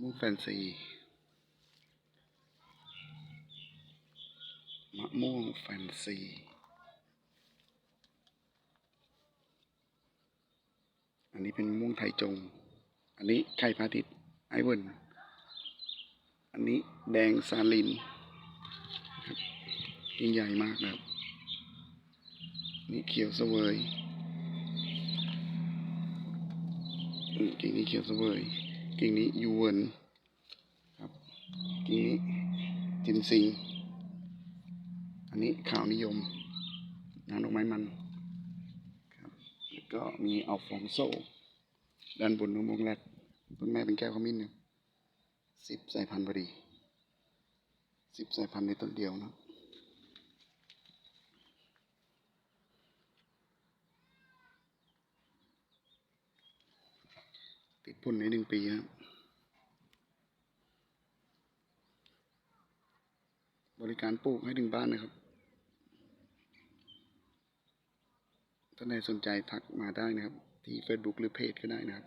ม่วงแฟนซีมะม่วงแฟนซีอันนี้เป็นม่วงไทยจง อันนี้ไข่พาทิตย์ไอเวิร์นอันนี้แดงซาลินยิ่งใหญ่มากนะครับ นี่เขียวเสวยอืมกิ่งนี้เขียวเสวย กิ่งนี้ยูเวิร์นครับกิ่งนี้จินซิง อันนี้ข่าวนิยมน้ำดอกไม้มันครับแล้วก็มีอัลฟองโซด้านบนมะม่วงแรดต้นแม่เป็นแก้วขมิ้นเนี่ยสิบสายพันธุ์พอดีสิบสายพันธุ์ในต้นเดียวนะ ติดพ่นในหนึ่งปีครับ บริการปลูกให้ถึงบ้านนะครับท่านใดสนใจทักมาได้นะครับ ที่ Facebook หรือเพจก็ได้นะครับ